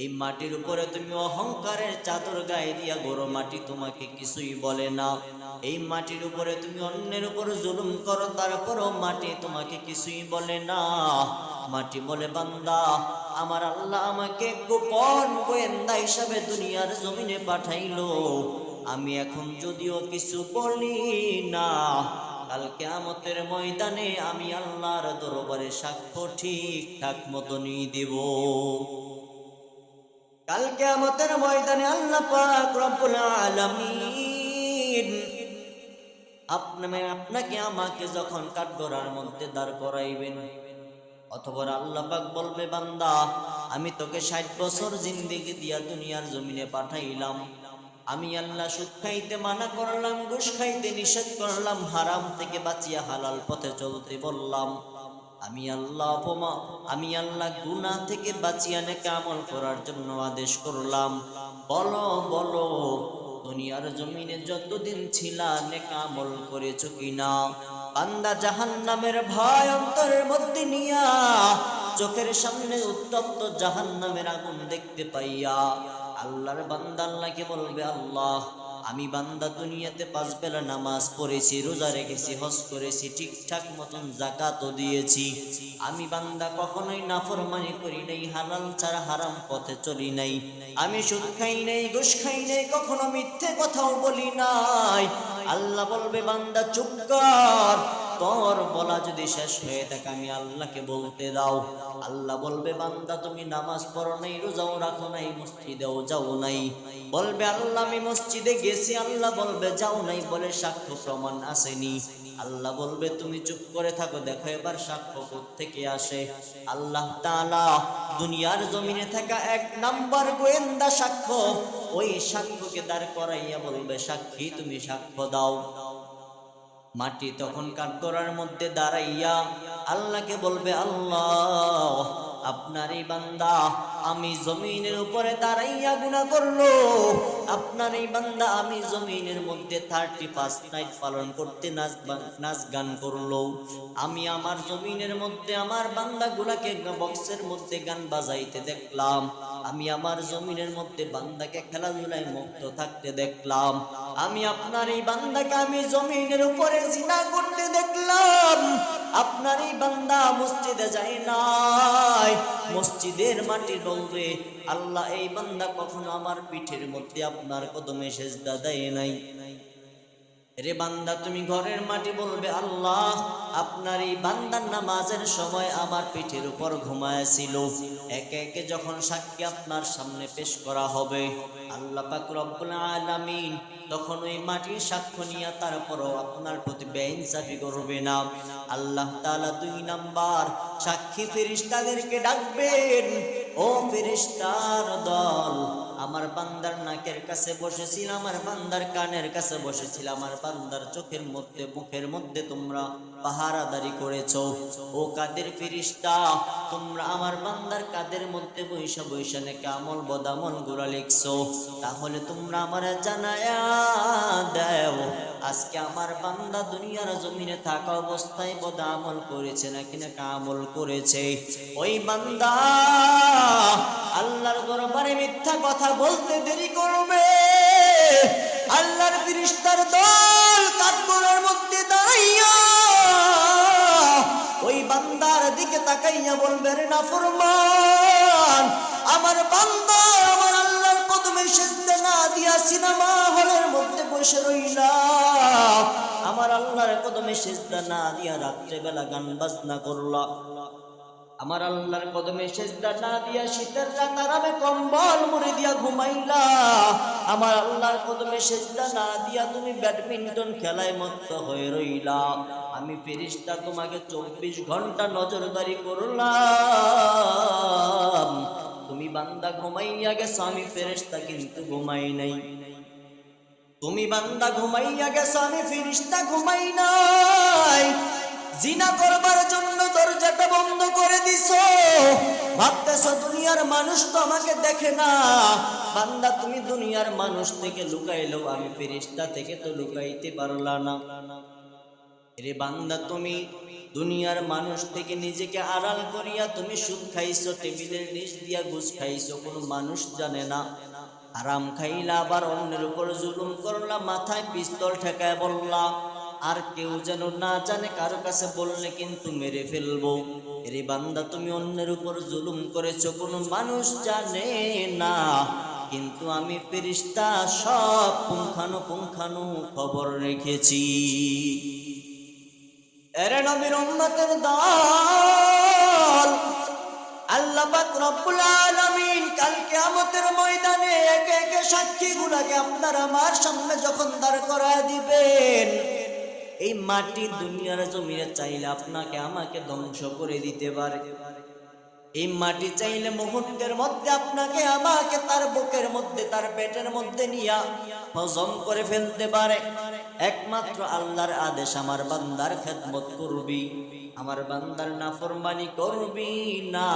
এই মাটির উপরে তুমি অহংকারের চাদর গায়ে দিয়া গরো মাটি তোমাকে কিছুই বলে না। এই মাটির উপরে তুমি অন্যের উপর জুলুম করো, তারপরও মাটি তোমাকে কিছুই বলে না। মাটি বলে, বান্দা, আমার আল্লাহ আমাকে গোপন গোয়েন্দা হিসাবে দুনিয়ার জমিনে পাঠাইলো। আমি এখন যদিও কিছু বলি না, কাল কেয়ামতের ময়দানে আমি আল্লাহর দরবারে সাক্ষ্য ঠিকঠাক মতনই দেব। কাল কেয়ামতের ময়দানে আল্লাহ পাক রব্বুল আলামিন আপনাকে আপনাকে আমাকে যখন কাঠগড়ার মধ্যে দাঁড় করাইবেন অথবা আল্লাহ পাক বলবে, বান্দা, আমি তোকে ষাট বছর জিন্দেগি দিয়া দুনিয়ার জমিনে পাঠাইলাম। আমি আল্লাহ সুদ খাইতে মানা করলাম, ঘুষ খাইতে নিষেধ করলাম, হারাম থেকে বাঁচিয়া হালাল পথে চলতে বললাম। আমি আল্লাহ অপমা আমি আল্লাহ গুনা থেকে বাঁচিয়া নেকে আমল করার জন্য আদেশ করলাম। বলো বলো, দুনিয়ার জমিনে যতদিন ছিলা নেকা আমল করেছ কিনা? বান্দা জাহান্নামের ভয় অন্তরের মধ্যে নিয়া চোখের সামনে উত্তপ্ত জাহান্নামের আগুন দেখতে পাইয়া আল্লাহর বান্দা আল্লাহকে বলবে, আল্লাহ আমি বান্দা দুনিয়াতে পাঁচ বেলা নামাজ পড়েছি, রোজা রেখেছি, হজ করেছি, ঠিকঠাক মতন জাকাতও দিয়েছি। আমি বান্দা কখনোই নাফরমানি করি নাই, হালাল ছাড়া হারাম পথে চলি নাই। আমি সুদ খাই নাই, ঘুষ খাই নাই, কখনো মিথ্যে কথাও বলি নাই। আল্লাহ বলবে, বান্দা চুপ কর তোর বলা যদি শেষ হয়ে থাকে, আমি আল্লাহকে বলতে দাও। আল্লাহ বলবে, বান্দা, তুমি নামাজ পড়ো নাই, রোজাও রাখো নাই, মসজিদেও যাও নাই। বলবে, আল্লাহ, আমি মসজিদে গেছি। আল্লাহ বলবে, যাও নাই বলে সাক্ষ্য প্রমাণ আসেনি। আল্লাহ বলবে, তুমি চুপ করে থাকো, দেখো এবার সাক্ষ্য থেকে আসে। আল্লাহ তাআলা দুনিয়ার জমিনে থাকা এক নাম্বার গোয়েন্দা সাক্ষ্য, ওই সাক্ষ্যকে দাঁড় করাইয়া বলবে, সাক্ষী, তুমি সাক্ষ্য দাও। মাটি তখন কাঠগড়ার মধ্যে দাঁড়াইয়া আল্লাহকে বলবে, আল্লাহ, আপনার এই বান্দা আমি জমিনের উপরে দাঁড়াইয়া গুণা করল। আপনার এই বান্দা আমি জমিনের মধ্যে থার্টি ফার্স্ট নাইট পালন করতে নাচ নাচ গান করল। আমি আমার জমিনের মধ্যে আমার বান্দা গুলাকে বক্সের মধ্যে গান বাজাইতে দেখলাম। আমি আমার জমিনের মধ্যে বান্দাকে খেলাধুলায় মুক্ত থাকতে দেখলাম। আমি আপনার এই বান্দাকে আমি জমিনের উপরে জিনা করতে দেখলাম। আপনার এই বান্দা মসজিদে যায় নাই। মসজিদের মাটি বলবে আল্লাহ এই বান্দা কখনো আমার পিঠের মধ্যে আপনার কদমে সেজদা দেয় নাই। রে বান্দা, তুমি ঘরের মাটি বলবে, আল্লাহ, আপনার এই বান্দার নামাজের সময় আমার পিঠের উপর ঘুমায়াছিল। একে একে যখন সাক্ষী আপনার সামনে পেশ করা হবে, আল্লাহ পাক রব্বুল আলামিন তখন ওই মাটির সাক্ষ্য নিয়ে তারপরও আপনার প্রতি বেইনসাফি করবে না। আল্লাহ তাআলা দুই নাম্বার সাক্ষী ফেরেশতাদেরকে ডাকবেন, ও ফেরেশতার দল আমার বান্দার নাকের কাছে বসেছিল, আমার বান্দার কানের কাছে বসেছিল, আমার বান্দার চোখের মধ্যে, মুখের মধ্যে তোমরা পাহারাদারি করেছ। ও কাদের ফিরিস্তা, তোমরা আমার বান্দার কাদের মধ্যে বৈশা বৈশা নাকি আমল বদামল গুড়া লিখছো। তাহলে তোমরা আমার জানায়া দেও, আজকে আমার বান্দা দুনিয়ার জমিনে থাকা অবস্থায় বদা আমল করেছে নাকি না আমল করেছে। ওই বান্দা আল্লাহর দরবারে মিথ্যা কথা বলতে দেরি করবে। আল্লাহর ফিরিস্তার দল কাঠগড়ার মধ্যে দাঁড়াইয়া ওই বান্দার দিকে তাকাইয়া বলবে, রে না ফরমান আমার বান্দা আমার আল্লাহর কদমে সেজদা না দিয়া সিনেমা হলের মধ্যে বসে রইলা। আমার আল্লাহর কদমে সেজদা না দিয়া রাত্রেবেলা গান বাজনা করলা। আমার আল্লাহর কদমে সেজদা না দিয়া শীতের রাত আরামে কম্বল মুড়ে দিয়া ঘুমাইলা। আমার আল্লাহর কদমে সেজদা না দিয়া তুমি ব্যাডমিন্টন খেলায় মত্ত হয়ে রইলা। আমি ফেরিস্তা তোমাকে চব্বিশ ঘণ্টা নজরদারি করলাম। তুমি বান্দা ঘুমাইয়া গেছো, আমি ফেরেস্তা কিন্তু ঘুমাই নাই। তুমি বান্দা ঘুমাইয়া গেছো, আমি ফিরিস্তা ঘুমাই নাই। জিনা করবার জন্য দরজাটা বন্ধ করে দিছো। ভাবতেছো, দুনিয়ার মানুষ তো আমাকে দেখে না। বান্দা, তুমি দুনিয়ার মানুষ থেকে লুকাইলো, আমি ফিরিস্তা থেকে তো লুকাইতে পারলা না। রে বান্দা, তুমি দুনিয়ার মানুষ থেকে নিজেকে আড়াল করিয়া তুমি সুদ খাইছো, টেবিলের নিচ দিয়া ঘুষ খাইছো, কোনো মানুষ জানে না। আরাম খাইলা, আবার অন্যের উপর জুলুম করলা, মাথায় পিস্তল ঠেকায় বললা আর কেউ যেন না জানে কারও কাছে বললে কিন্তু মেরে ফেলব। এরে বান্দা, তুমি অন্যের উপর জুলুম করেছ, কোনো মানুষ জানে না। কিন্তু আমি ফেরিস্তা, সব পুঙ্খানু পুঙ্খানু খবর রেখেছি। এরে নবীর উম্মতের দল, আল্লাহ পাক রব্বুল আলামিন ময়দানে একে একে আপনার আমার সামনে যখন দাঁড় করায় দিবেন। এই মাটি দুনিয়ার জমিনে চাইলে আপনাকে আমাকে ধ্বংস করে দিতে পারে। এই মাটি চাইলে মুহূর্তের মধ্যে আপনাকে আমাকে তার বুকের মধ্যে, তার পেটের মধ্যে নিয়া হজম করে ফেলতে পারে। একমাত্র আল্লাহর আদেশ, আমার বান্দার খেদমত করবি, আমার বান্দার না নাফরমানি করবি না।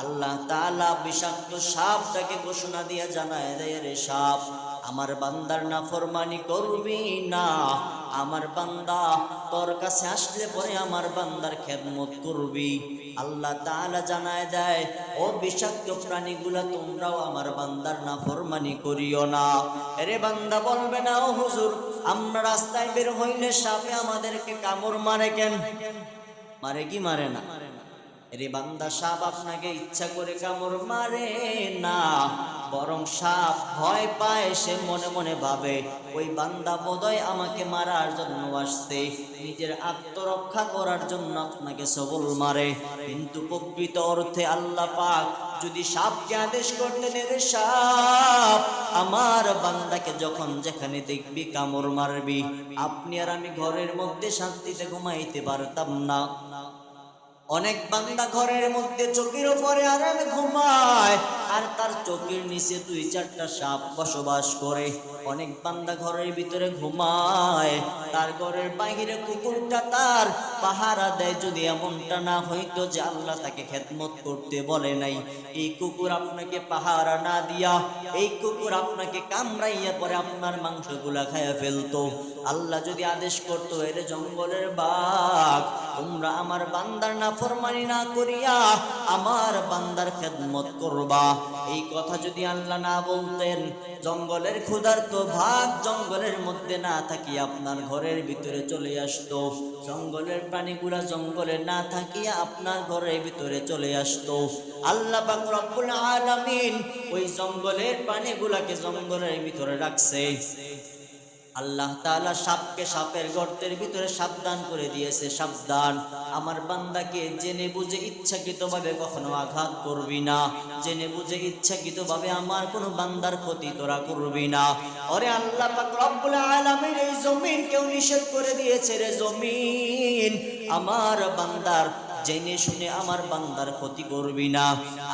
আল্লাহ তালা বিষাক্ত সাপটাকে ঘোষণা দিয়ে জানায় দেয় রে সাপ, আমার বান্দার নাফরমানি করবি না। আমার বান্দা, তোর কাছে আসলে পরে আমার বান্দার খেদমত করবি। আল্লাহ তাআলা জানায় দেয়, ও বিষাক্ত প্রাণীগুলা, তোমরাও আমার বান্দার না ফরমানি করিও না। আরে বান্দা বলবে না, ও হুজুর, আমরা রাস্তায় বের হইলে সাপে আমাদেরকে কামড় মারে কেন? মারে কি মারে না? রে বান্দা, সাপ আপনাকে ইচ্ছা করে কামড় মারে না, বরং সাপ ভয় পায়, সে মনে মনে ভাবে, ওই বান্দা বোধয় আমাকে মারার জন্য আসছে, নিজের আত্মরক্ষা করার জন্য আপনাকে সবল মারে। কিন্তু প্রকৃত অর্থে আল্লাহ পাক যদি সাপকে আদেশ করতেন রে সাপ, আমার বান্দাকে যখন যেখানে দেখবি কামড় মারবি, আপনি আর আমি ঘরের মধ্যে শান্তিতে ঘুমাইতে পারতাম না। অনেক বান্দা ঘরের মধ্যে চোখের উপরে আরামে ঘুমায়, আর তার চোখের নিচে দুই চারটা সাপ বসবাস করে। অনেক বান্দা ঘরের ভিতরে ঘুমায়, তার ঘরের বাইরে কুকুরটা তার পাহারা দেয়। যদি এমনটা না হইতো যে আল্লাহ তাকে খেদমত করতে বলে নাই, এই কুকুর আপনাকে পাহারা না দিয়া, এই কুকুর আপনাকে কামড়াইয়া পরে আপনার মাংসগুলা খাইয়া ফেলতো। আল্লাহ যদি আদেশ করতো, এর জঙ্গলের বাঘ, তোমরা আমার বান্দার না ফরমানি না করিয়া আমার বান্দার খেদমত করবা। এই কথা যদি আল্লাহ না বলতেন, জঙ্গলের ভাগ জঙ্গলের মধ্যে না থাকি আপনার ঘরের ভিতরে চলে আসতো। জঙ্গলের প্রাণীগুলা জঙ্গলে না থাকিয়া আপনার ঘরের ভিতরে চলে আসতো। আল্লাহ রব্বুল আলামিন ওই জঙ্গলের প্রাণীগুলাকে জঙ্গলের ভিতরে রাখছে। আল্লাহ তাআলা সাপকে সাপের গর্তের ভিতরে সাবধান করে দিয়েছে, সাবধান। আমার বান্দাকে জেনে বুঝে ইচ্ছাকৃতভাবে কখনো আঘাত করবি না। জেনে বুঝে ইচ্ছাকৃতভাবে আমার কোনো বান্দার ক্ষতি তোরা করবি না। ওরে আল্লাহ রব্বুল এই জমিন কেউ নিষেধ করে দিয়েছে রে জমিন। আমার বান্দার জেনে শুনে আমার বান্দার ক্ষতি করবি না।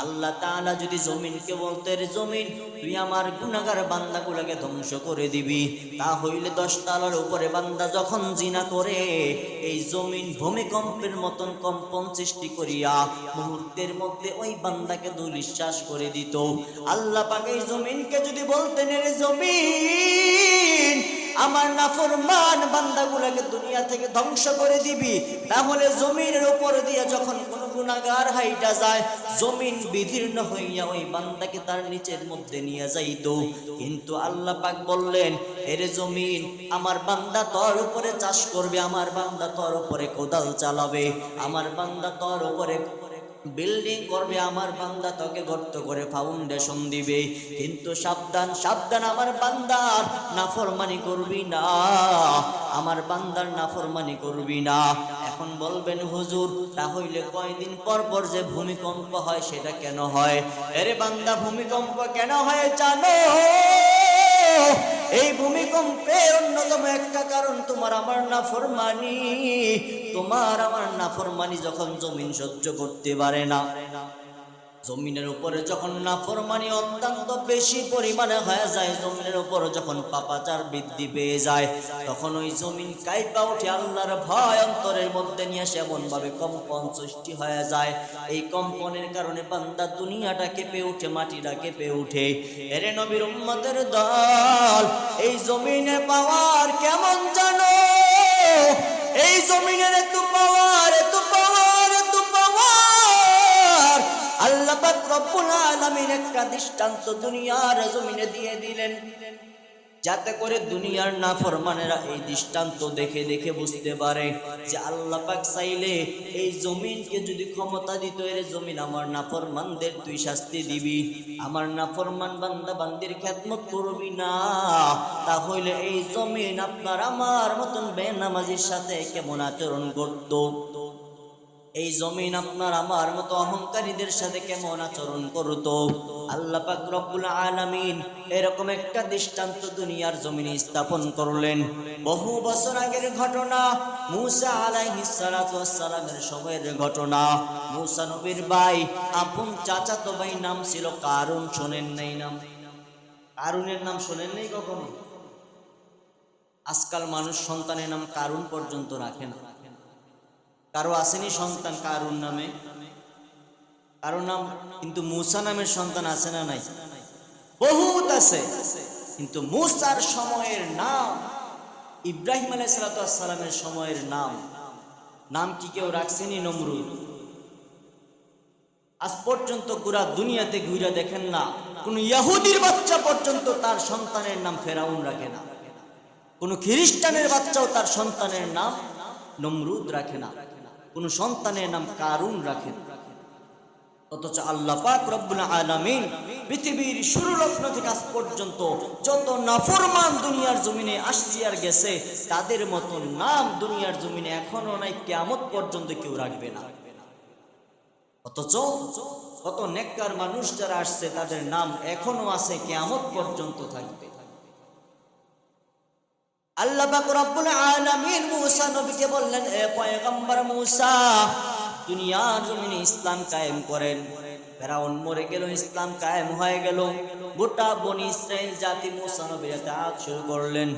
আল্লাহ তাআলা যদি জমিনকে বলতে জমিন, তুই আমার গুনাহগার বান্দাগুলোকে ধ্বংস করে দিবি। তা হইলে দশ তালার উপরে বান্দা যখন জিনা করে, এই জমিন ভূমিকম্পের মতন কম্পন সৃষ্টি করিয়া মুহূর্তের মধ্যে ওই বান্দাকে দুলিশ্বাস করে দিত। আল্লাহ পাক এই জমিনকে যদি বলতেন রে জমিন আমার নাফরমান বান্দাগুলোকে দুনিয়া থেকে ধ্বংস করে দিবি। তাহলে জমিনের উপর দিয়ে যখন কোন গুণাগার হাইটা যায়, জমিন বিদীর্ণ হইয়া ওই বান্দাকে তার নিচের মধ্যে নিয়ে যাইতো। কিন্তু আল্লাহ পাক বললেন, এরে জমিন আমার বান্দা তোর উপরে চাষ করবে, আমার বান্দা তোর উপরে কোদাল চালাবে, আমার বান্দা তোর উপরে বিল্ডিং করবে, আমার বান্দা তোকে গর্ত করে ফাউন্ডেশন দিবে। কিন্তু সাবধান সাবধান আমার বান্দার নাফরমানি করবি না। আমার বান্দার নাফরমানি করবি না। এখন বলবেন, হুজুর, তাহলে কয়দিন পর পর যে ভূমিকম্প হয়, সেটা কেন হয়? এরে বান্দা, ভূমিকম্প কেন হয় জানো? এই ভূমিকম্পের অন্যতম একটা কারণ, তোমার আমার নাফরমানি। তোমার আমার নাফরমানি যখন জমিন সহ্য করতে পারে না। জমিনের উপরে যখন নাফরমানি অত্যন্ত বেশি পরিমাণে হয়ে যায়, জমিনের উপরে যখন পাপাচার বৃদ্ধি পেয়ে যায়, তখন ওই জমিন কাইপা উঠে আল্লাহর ভয় অন্তরের মধ্যে নিয়ে আসে এমন ভাবে কম্পন সৃষ্টি হয়ে যায়। এই কম্পনের কারণে বান্দা দুনিয়াটা কেঁপে উঠে, মাটিটা কেঁপে উঠে। এরে নবীর উম্মতের দল, এই জমিনে পাওয়ার কেমন জানো? এই জমিনের এত পাওয়ার এত আলামিন একটা দৃষ্টান্ত দুনিয়ার জমিনে দিয়ে দিলেন। যাতে করে দুনিয়ার নাফরমানেরা এই দৃষ্টান্ত দেখে দেখে বুঝতে পারে যে আল্লাহ পাক চাইলে এই জমিনকে যদি ক্ষমতা দিত, এর জমিন আমার নাফরমানদের তুই শাস্তি দিবি। আমার নাফরমান বান্দা বান্দির খেদমত করবি না। তাহলে এই জমিন আপনার আমার মতন বেনামাজির সাথে কেমন আচরণ করতো? এই জমিন আপনার আমার মতো অহংকারীদের সাথে কেমন আচরণ করতো? আল্লাহ রব্বুল আলামিন এরকম একটা দৃষ্টান্ত দুনিয়ার জমিনে স্থাপন করলেন। বহু বছর আগের ঘটনা, মুসা আলাইহিস সালামের সময়ের ঘটনা। মুসা নবীর ভাই, আপন চাচাতো ভাই নাম ছিল কারুন, শোনেন নাই নাম। কারুনের নাম শোনেন নাই কখনো? আজকাল মানুষ সন্তানের নাম কারুন পর্যন্ত রাখে না। কারও আসেনি সন্তান কারুন নামে। কারও নাম কিন্তু মুসা নামের সন্তান আছে না নাই? বহুত আছে, কিন্তু মুসার সময়ের নাম, ইব্রাহিম আলাইসালামের সময়ের নাম নাম কি কেউ রাখছেনি নমরুদ? আজ পর্যন্ত পুরা দুনিয়াতে ঘুরে দেখেন না, কোন ইয়াহুদির বাচ্চা পর্যন্ত তার সন্তানের নাম ফেরাউন রাখে না। কোন খ্রিস্টানের বাচ্চাও তার সন্তানের নাম নমরুদ রাখে না। কোন সন্তানের নাম কারুন রাখে অথচ আল্লাহ পাক রব্বুল আলামিন পৃথিবীর শুরু লগ্ন থেকে আজ পর্যন্ত যত নাফরমান দুনিয়ার জমিনে আসছে আর গেছে, তাদের মতো নাম দুনিয়ার জমিনে এখনও নাই, কিয়ামত পর্যন্ত কেউ রাখবে না। অথচ কত নেককার মানুষ যারা আসছে, তাদের নাম এখনও আছে, কিয়ামত পর্যন্ত থাকবে। আল্লাহ মূসা নবীকে বললেন, এ পয়গম্বর মূসা, দুনিয়ার জমিনে ইসলাম কায়েম করেন। ফেরাউন মরে গেল, ইসলাম কায়েম হয়ে গেল। গোটা বনি ইসরাইল জাতি শুরু করলেন।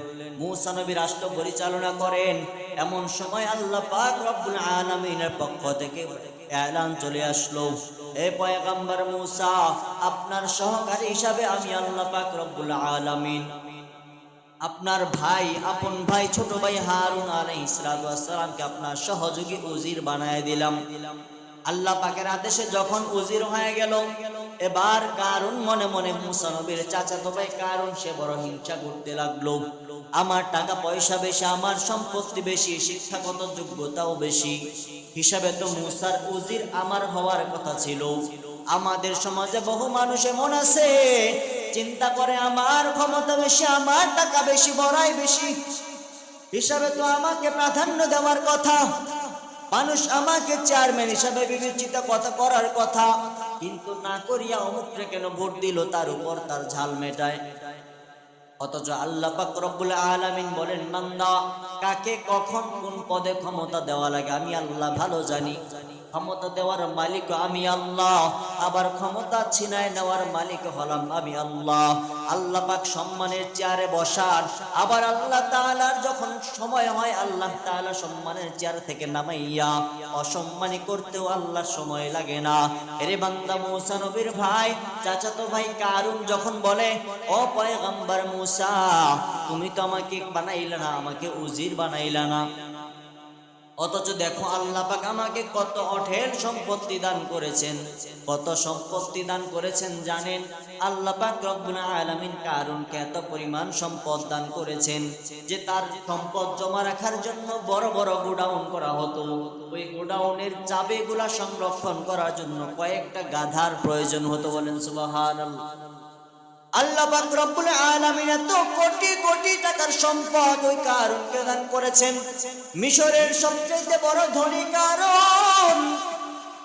রাষ্ট্র পরিচালনা করেন। এমন সময় আল্লাহ পাক রব্বুল আলামিনের পক্ষ থেকে এলান চলে আসলো। এ পয়গম্বর মূসা, আপনার সহকারী হিসাবে আমি আল্লাহ পাক রব্বুল আলামিন আপনার ভাই, আপন ভাই, ছোট ভাই হারুন আলাইহিস সালামকে আপনার সহযোগী উজির বানায় দিলাম। আল্লাহ পাকের আদেশে যখন উজির হয়ে গেল, এবার কারুন মনে মনে মুসা নবীর চাচাতো ভাই কারুন সে বড় হিংসা করতে লাগল। আমার টাকা পয়সা বেশি, আমার সম্পত্তি বেশি, শিক্ষাগত যোগ্যতাও বেশি। হিসাবে তো মুসার উজির আমার হওয়ার কথা ছিল। আমাদের সমাজে বহু মানুষ এমন আছে, চিন্তা করে আমার ক্ষমতা বেশি, আমার টাকা বেশি, বড়াই বেশি। হিসাবে তো আমাকে প্রাধান্য দেওয়ার কথা। মানুষ আমাকে চেয়ারম্যান হিসাবে বিবেচিত কথা করার কথা। কিন্তু না করিয়া অমুকরে কেন ভোট দিল? তার উপর তার ঝাল মেটায়। অথচ আল্লাহ রব্বুল আলামিন বলেন, বান্দা, কাকে কখন কোন পদে ক্ষমতা দেওয়া লাগে আমি আল্লাহ ভালো জানি। ক্ষমতা দেওয়ার মালিক আমি আল্লাহ। আবার ক্ষমতা ছিনায় নেওয়ার মালিক হলাম আমি আল্লাহ। আল্লাহ পাক সম্মানের চেয়ারে বসার আবার আল্লাহ তাআলার যখন সময় হয়, আল্লাহ তাআলা সম্মানের চেয়ার থেকে নামাইয়া অসম্মানী করতেও আল্লাহর সময় লাগে না। এরে বান্দা মূসা নবীর ভাই, চাচাতো ভাই কারুন যখন বলে, ও পয়গম্বর মূসা, তুমি তো আমাকে বানাইলা না, আমাকে উজির বানাইলা না। অথচ দেখো আল্লাহ পাক আমাকে কত অঢেল সম্পত্তি দান করেছেন। কত সম্পত্তি দান করেছেন জানেন? আল্লাহ পাক রব্বুল আলামিন কারুনকে এত পরিমাণ সম্পদ দান করেছেন যে তার সম্পদ জমা রাখার জন্য বড় বড় গোডাউন করা হতো। ওই গোডাউনের চাবিগুলা সংরক্ষণ করার জন্য কয়েকটা গাধার প্রয়োজন হতো বলেন সুবহানাল্লাহ। রব্বুল এত কোটি কোটি টাকার সম্পদ ওই কারণকে দান করেছেন। মিশরের সবচেয়ে বড় ধনী কারণ,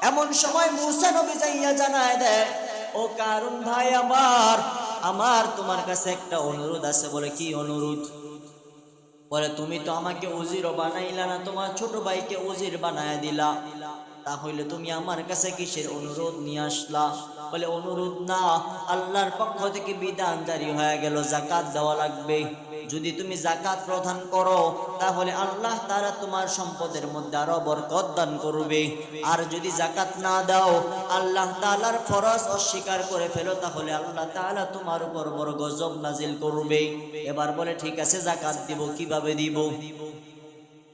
এমন সময় মুসা নবী যাইয়া জানায় দেয়, ও কারণ ভাই আমার আমার তোমার কাছে একটা অনুরোধ আছে বলে কি অনুরোধ? বলে, তুমি তো আমাকে উজিরও বানাইলা না, তোমার ছোট ভাইকে উজির বানায় দিলা। তাহলে তুমি আমার কাছে কিসের অনুরোধ নিয়ে আসলা? বলে, অনুরোধ না, আল্লাহর পক্ষ থেকে বিধান জারি হয়ে গেল জাকাত দেওয়া লাগবে। যদি তুমি জাকাত প্রদান করো, তাহলে আল্লাহ তারা তোমার সম্পদের মধ্যে আরও বরকত দান করবে। আর যদি জাকাত না দাও, আল্লাহ তাআলার ফরজ অস্বীকার করে ফেলো, তাহলে আল্লাহ তাআলা তোমার উপর বড় গজব নাজিল করবে। এবার বলে, ঠিক আছে জাকাত দিব, কীভাবে দিব?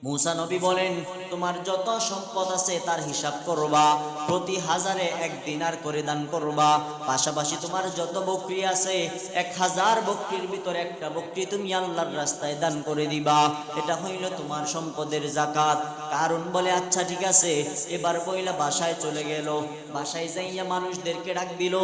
মুসা নবী বলেন, তোমার যত সম্পদ আছে তার হিসাব করবা, প্রতি হাজারে এক দিনার করে দান করবা। পাশাপাশি তোমার যত বকরি আছে, এক হাজার বকরির ভিতরে একটা বকরি তুমি আল্লাহর রাস্তায় দান করে দিবা। এটা হইল তোমার সম্পদের জাকাত। কারণ বলে আচ্ছা ঠিক আছে। এবার বইলা বাসায় চলে গেল। বাসায় যাইয়া মানুষদেরকে ডাক দিল।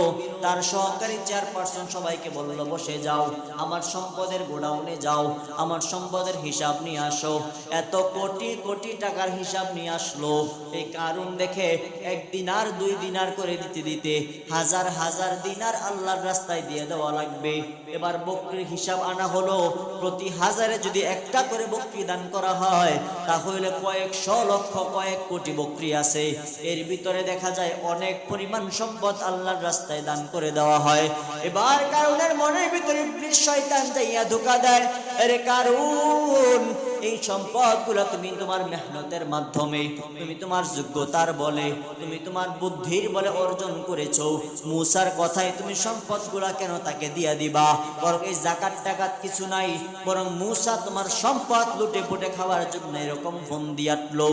তার সহকারী চেয়ারপারসন সবাইকে বলল, বসে যাও। আমার সম্পদের গোডাউনে যাও। আমার সম্পদের হিসাব নিয়ে আসো। এত কোটি কোটি টাকার হিসাব নিয়ে আসলো। এই কারণ দেখে এক দিনার, দুই দিনার করে দিতে দিতে হাজার হাজার দিনার আল্লাহর রাস্তায় দিয়ে দেওয়া লাগবে। এবার বকরির হিসাব আনা হলো, প্রতি হাজারে যদি একটা করে বকরি দান করা হয়, তাহলে কয়েকশো লক্ষ কয়েক কোটি বকরি আছে। এর ভিতরে দেখা যায় অনেক পরিমাণ সম্পদ আল্লাহর রাস্তায় দান করে দেওয়া হয়। এবার কারণের মনের ভিতরে শয়তান যাইয়া ধোকা দেয়। আরে কারণ এই সম্পদগুলো তুমি তোমার মেহনতের মাধ্যমে, তুমি তোমার যোগ্যতার বলে, তুমি তোমার বুদ্ধির বলে অর্জন করেছ। মুসার কথায় তুমি সম্পদগুলা কেন তাকে দিয়া দিবা? বরং এই জাকাত টাকাত কিছু নাই, বরং মুসা তোমার সম্পদ লুটে পুটে খাওয়ার জন্য এরকম ফোন দিয়াটলো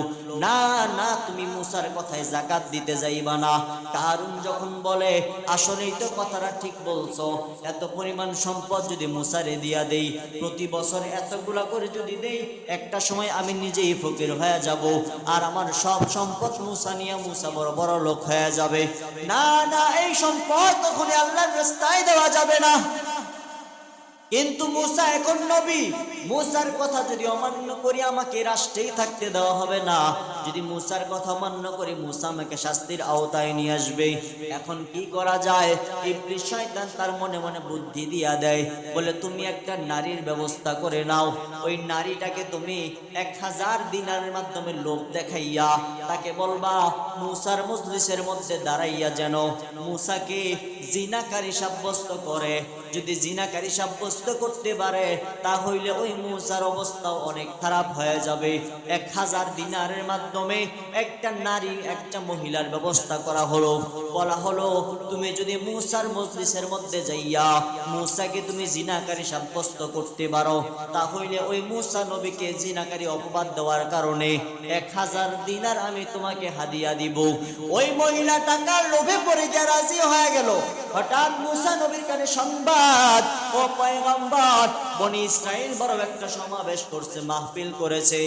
না না, তুমি মুসার কথায় জাকাত দিতে যাইবা না। কারণ যখন বলে, আসলেই তো কথাটা ঠিক বলছো, এত পরিমাণ সম্পদ যদি মুসারে দিয়া দেই, প্রতি বছর এতগুলা করে যদি দেই একটা সময় আমি নিজেই ফকির হয়ে যাব আর আমার সব সম্পদ মুসা নিয়ে মুসা বড় বড় লোক হয়ে যাবে। না না, এই সম্পদ তখন আল্লাহর রাস্তায় দেওয়া যাবে না। কিন্তু মুসা এখন নবী। মুসার কথা যদি অমান্য করি আমাকে রাষ্ট্রেই থাকতে দেওয়া হবে না। যদি মুসার কথা অমান্য করি, মুসা আমাকে শাস্তির আওতায় নিয়ে আসবে। এখন কি করা যায়? ইবলিস শয়তান তার মনে মনে বুদ্ধি দিয়া দেয়, বলে, তুমি একটা নারীর ব্যবস্থা করে নাও। ওই নারীটাকে তুমি এক হাজার দিনারের মাধ্যমে লোভ দেখাইয়া তাকে বলবা, মুসার মজলিসের মধ্যে দাঁড়াইয়া যেন মুসাকে জিনাকারী সাব্যস্ত করে। যদি জিনাকারী সাব্যস্ত করতে পারে, তাহলে ওই মুসার অবস্থাও অনেক খারাপ হয়ে যাবে। এক হাজার দিনারের মাধ্যমে একটা নারী, একটা মহিলার ব্যবস্থা করা হলো। বলা হলো, তুমি যদি মুসার মজলিসের মধ্যে যাইয়া মুসাকে তুমি জিনাকারী সাব্যস্ত করতে পারো, তাহলে ওই মুসা নবীকে জিনাকারী অপবাদ দেওয়ার কারণে এক হাজার দিনার আমি তোমাকে হাদিয়া দিব। ওই মহিলা টাকার লোভে পড়ে গিয়ে রাজি হয়ে গেল। হঠাৎ মুসা নবীর কানে সংবাদ, ও পয়গম্বর, বনি ইসরাইল বড় একটা সমাবেশ করছে, মাহফিল করেছে।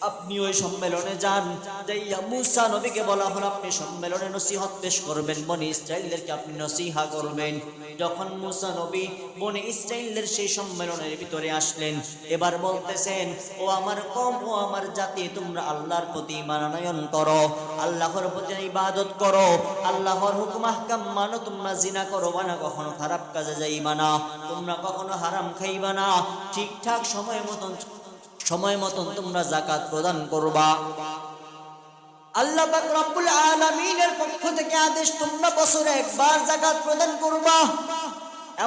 আপনি ওই সম্মেলনে যান। যাইয়া মুসা নবীকে বলা হলো, আপনি সম্মেলনে নসিহত পেশ করবেন, বনি ইসরাইলদেরকে আপনি নসিহা করবেন। যখন মুসা নবী বনি ইসরাইলের সেই সম্মেলনের ভিতরে আসলেন, এবার বলতেছেন, ও আমার কম, ও আমার জাতি, তোমরা আল্লাহর প্রতি মানানয়ন করো, আল্লাহর প্রতি ইবাদত করো, আল্লাহর হুকুম, আহকাম মানো, তোমরা জিনা করো না কখনো খারাপ কাজে যাইবা না, তোমরা কখনো হারাম খাইবা না, ঠিকঠাক সময় মতন সময় মতন তোমরা জাকাত প্রদান করবা। আল্লাহ পাক রব্বুল আলামিনের পক্ষ থেকে আদেশ, তোমরা বছরে একবার জাকাত প্রদান করবা।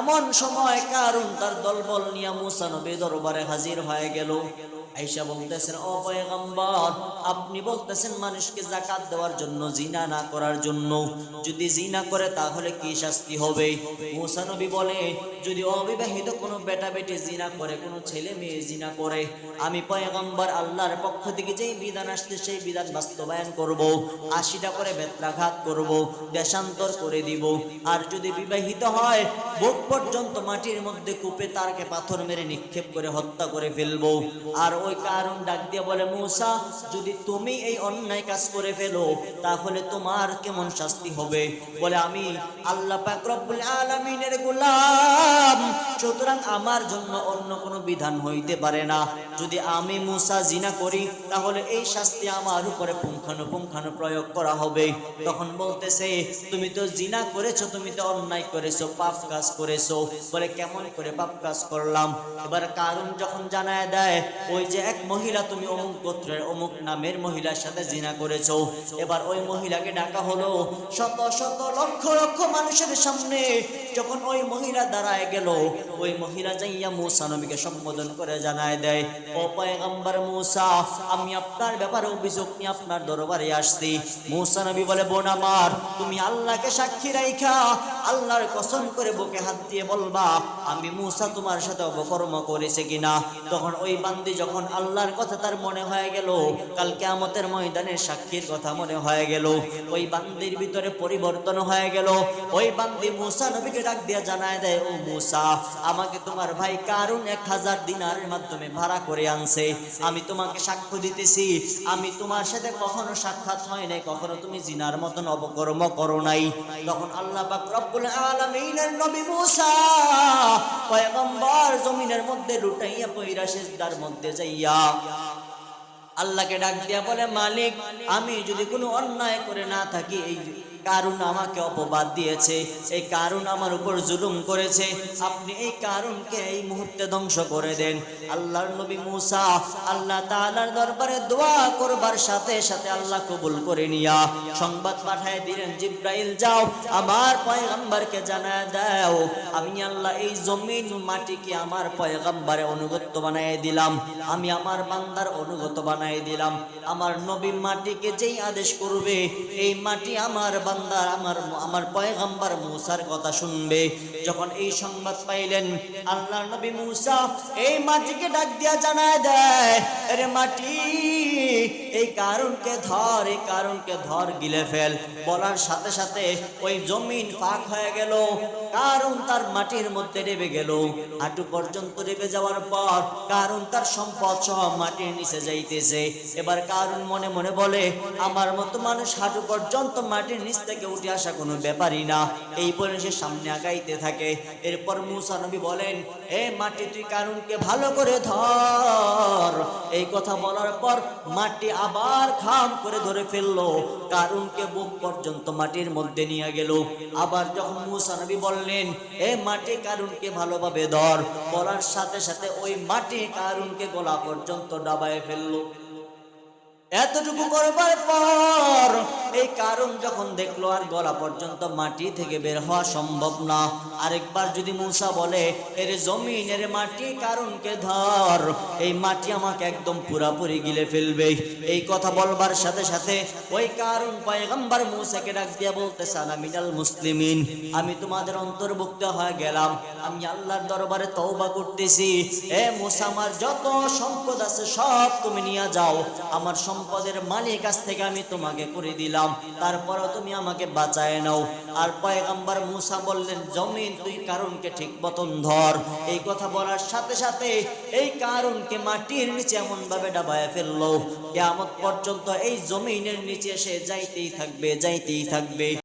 এমন সময় কারণ তার দলবল নিয়ে মুসা দরবারে হাজির হয়ে গেল। আইসা বলতেছেন, ও পয়গম্বর, আপনি বলতেছেন মানুষকে জাকাত দেওয়ার জন্য, জিনা না করার জন্য। যদি জিনা করে, তাহলে কি শাস্তি হবে? নবী বলে, যদি অবিবাহিত কোনো বেটা বেটি জিনা করে, কোনো ছেলে মেয়ে জিনা করে, আমি পয়গম্বর আল্লাহর পক্ষ থেকে যেই বিধান আসছে, সেই বিধান বাস্তবায়ন করব, আশিটা করে বেত্রাঘাত করব, দেশান্তর করে দিব। আর যদি বিবাহিত হয়, বুক পর্যন্ত মাটির মধ্যে কূপে তারকে পাথর মেরে নিক্ষেপ করে হত্যা করে ফেলব। আর ওই কারণ ডাক দিয়ে বলে, মূসা, যদি তুমি এই অন্যায় কাজ করে ফেলো, তাহলে তোমার কেমন শাস্তি হবে? বলে, আমি আল্লাহ পাক রব্বুল আলামিনের গোলাম, সুতরাং আমার জন্য অন্য কোনো বিধান হইতে পারে না। যদি আমি মুসা জিনা করি, তাহলে এই শাস্তি আমার উপরে পুঙ্খানুপুঙ্খানু প্রয়োগ করা হবে। তখন বলতেছে, তুমি তো জিনা করেছ, তুমি তো অন্যায় করেছ, পাপ কাজ করেছ। বলে, কেমন করে পাপ কাজ করলাম? এবার কারণ যখন জানায় দেয়, ওই যে এক মহিলা তুমি অমুক গোত্রের, অমুক নামের মহিলার সাথে জিনা করেছ। এবার ওই মহিলাকে ডাকা হলো। শত শত, লক্ষ লক্ষ মানুষের সামনে যখন ওই মহিলা দাঁড়ায় গেল, ওই মহিলা যাইয়া মুসা নবীকে সম্বোধন করে জানায় দেয়, ও পয়গম্বর মুসা, আমি আপনার ব্যাপারে অভিযোগ নিয়ে আপনার দরবারে আসছি। মুসা নবী বলে, বোন আমার, তুমি আল্লাহকে সাক্ষী রাইখা, আল্লাহর কসম করে বুকে হাত দিয়ে বলবা, আমি মুসা তোমার সাথে অপকর্ম করেছে কিনা? তখন ওই বান্দি যখন আল্লাহর কথা তার মনে হয়ে গেল, কাল কেয়ামতের ময়দানের সাক্ষীর কথা মনে হয়ে গেল, ওই বান্দির ভিতরে পরিবর্তন হয়ে গেল, ওই বান্দি মুসা নবীকে ডাক দিয়া জানায় দেয়, ও মুসা, আমাকে তোমার ভাই কারুন এক হাজার দিনারের মাধ্যমে ভাড়া করে আনছে। আমি তোমাকে সাক্ষ্য দিতেছি, আমি তোমার সাথে কখনো সাক্ষাৎ হয় নাই, কখনো তুমি জিনার মতন অপকর্ম করো নাই। তখন আল্লাহ পাক রব্বুল নবী মুসা পয়গম্বর জমিনের মধ্যে লুটাইয়া পয়রা সেজদার মধ্যে যাইয়া আল্লাহকে ডাক দিয়া বলে মালিক আমি যদি কোনো অন্যায় করে না থাকি এই কারণ আমাকে অপবাদ দিয়েছে, এই কারণ আমার উপর জুলুম করেছে। আপনি এই কারণকে এই মুহূর্তে ধ্বংস করে দেন। আল্লাহর নবী মুসা আল্লাহ তাআলার দরবারে দোয়া করবার সাথে সাথে আল্লাহ কবুল করে নিয়া সংবাদ পাঠায় দিলেন, জিব্রাইল, যাও, আমার পয়গম্বরকে জানায় দাও। আমি আল্লাহ এই জমিন মাটিকে আমার পয়গম্বরে অনুগত বানায় দিলাম। আমি আমার বান্দার অনুগত বানায় দিলাম। আমার নবী মাটিকে যেই আদেশ করবে, এই মাটি আমার বান্দার আমার আমার পয়গম্বর মুসার কথা শুনবে। যখন এই সংবাদ পাইলেন আল্লাহ নবী মুসা এই মাটিকে ডাক দিয়া জানায় দেয় আরে মাটি, এই কারণকে ধর, এই কারণকে ধর, গিলে ফেল। বলার সাথে সাথে ওই জমিন ফাঁক হয়ে গেল, কারণ তার মাটির মধ্যে নেবে গেল। হাঁটু পর্যন্ত নেবে যাওয়ার পর কারণ তার সম্পদ সহ মাটির নিচে যাইতেছে। এবার কারণ মনে মনে বলে, আমার মতো মানুষ হাঁটু পর্যন্ত মাটির নিচ থেকে উঠে আসা কোনো ব্যাপারই না। এই বলে সে সামনে আগাইতে থাকে। এরপর মুসা নবী বলেন, এ মাটি, তুই কারণকে ভালো করে ধর। এই কথা বলার পর মাটি আবার খাম করে ধরে ফেলল। কারুনকে বুক পর্যন্ত মাটির মধ্যে নিয়ে গেল। আবার যখন মুসা নবী বললেন, এ মাটি, কারুনকে ভালোভাবে ধর। বলার সাথে সাথে ওই মাটি কারুনকে গলা পর্যন্ত ডাবায় ফেলল। এতটুকু করবার পর এই কারণ যখন দেখল আর গলা পর্যন্ত মাটি থেকে বের হওয়া সম্ভব না। আরেকবার যদি মুসা বলে, এর জমিন, এর মাটি কারণকে ধর? এই মাটি আমাকে একদম পুরাপুরি গিলে ফেলবে। এই কথা বলবার সাথে সাথে ওই কারণ পয়গম্বর মুসাকে ডাক দিয়া বলতেছে মিনাল মুসলিমিন, আমি তোমাদের অন্তর্ভুক্ত হয়ে গেলাম। আমি আল্লাহর দরবারে তওবা করতেছি। এ মুসা, আমার যত সম্পদ আছে সব তুমি নিয়ে যাও। আমার সম্পদের মালিক কাছ থেকে আমি তোমাকে করে দিলাম। তারপরও তুমি আমাকে বাঁচায় নাও। আর পয়গাম্বার মুসা বললেন, জমিন তুই কারণকে ঠিক মতন ধর। এই কথা বলার সাথে সাথে এই কারণকে মাটির নিচে এমন ভাবে ডাবায় ফেলল। কেমন পর্যন্ত এই জমিনের নিচে সে যাইতেই থাকবে যাইতেই থাকবে।